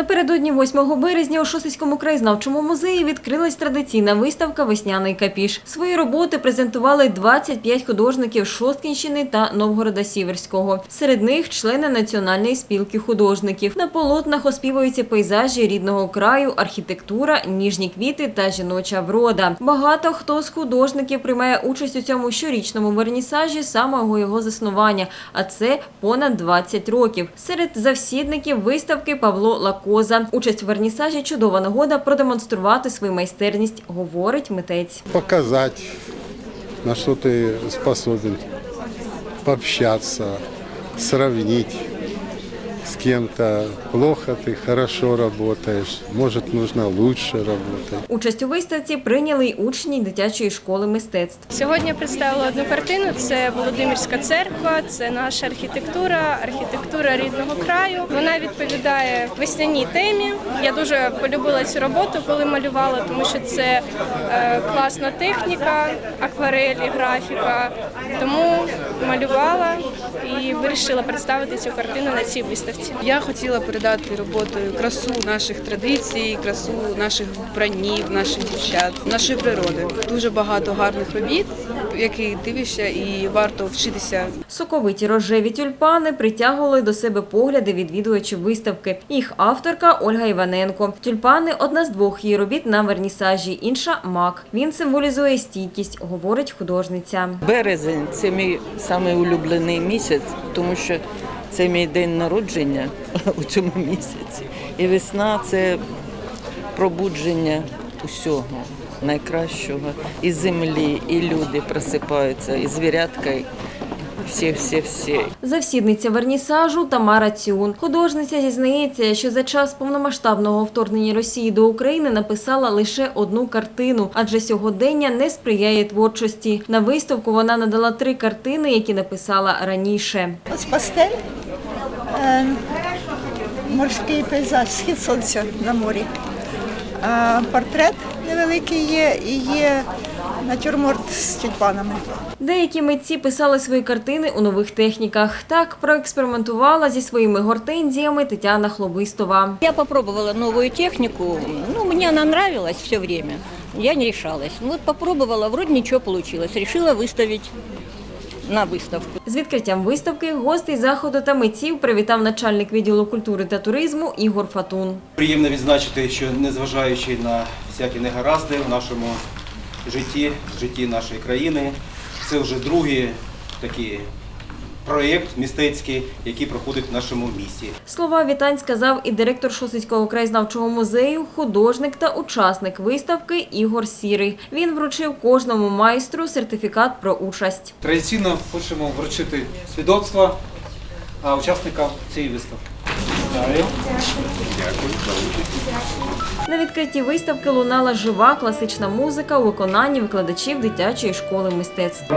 Напередодні 8 березня у Шосицькому краєзнавчому музеї відкрилась традиційна виставка Весняний капіш. Свої роботи презентували 25 художників Шосткінщини та Новгорода Сіверського. Серед них члени Національної спілки художників. На полотнах оспівуються пейзажі рідного краю, архітектура, ніжні квіти та жіноча врода. Багато хто з художників приймає участь у цьому щорічному вернісажі самого його заснування, а це понад 20 років. Серед завсідників виставки Павло Лакоза. Участь у вернісажі чудова нагода продемонструвати свою майстерність, говорить митець. Показати, на що ти способен, пообщатися, сравнить с кем-то. Плохо ты, хорошо работаешь, может нужно лучше работать. Участь у виставці прийняли й учні дитячої школи мистецтв. Сьогодні представила одну картину. Це Володимирська церква, це наша архітектура, архітектура рідного краю. Вона відповідає весняній темі. Я дуже полюбила цю роботу, коли малювала, тому що це е, класна техніка, акварелі, графіка. Тому малювала і вирішила представити цю картину на цій виставці. Я хотіла передати роботою красу наших традицій, красу наших вбранів, наших дівчат, нашої природи. Дуже багато гарних робіт, які дивишся, і варто вчитися Соковиті рожеві тюльпани притягували до себе погляди відвідувачів виставки. Їх авторка Ольга Іваненко. Тюльпани одна з двох її робіт на вернісажі, інша мак. Він символізує стійкість, говорить художниця. Березень це мій самий улюблений місяць, тому що це мій день народження у цьому місяці. І весна це пробудження усього найкращого. І землі, і люди просипаються, і звірятка, всі, всі, всі. Завсідниця вернісажу Тамара Цюн. Художниця зізнається, що за час повномасштабного вторгнення Росії до України написала лише одну картину, адже сьогодення не сприяє творчості. На виставку вона надала три картини, які написала раніше. Ось пастель, морський пейзаж, схід сонця на морі. Портрет невеликий є і є натюрморт з тюльпанами. Деякі митці писали свої картини у нових техніках. Так проекспериментувала зі своїми гортензіями Тетяна Хлобистова. Я попробовала новую технику, ну, мне она нравилась все время, я не решалась. Ну, вот попробовала, вроде ничего получилось, решила выставить на виставку. З відкриттям виставки гостей заходу та митців привітав начальник відділу культури та туризму Ігор Фатун. Приємно відзначити, що незважаючи на всякі негаразди в нашому житті, житті нашої країни, це вже другі такий проєкт мистецький, який проходить в нашому місті. Слова вітань сказав і директор Шосицького краєзнавчого музею, художник та учасник виставки Ігор Сірий. Він вручив кожному майстру сертифікат про участь. Традиційно хочемо вручити свідоцтва а, учасникам цієї виставки. Дякую. На відкритті виставки лунала жива класична музика у виконанні викладачів дитячої школи мистецтв.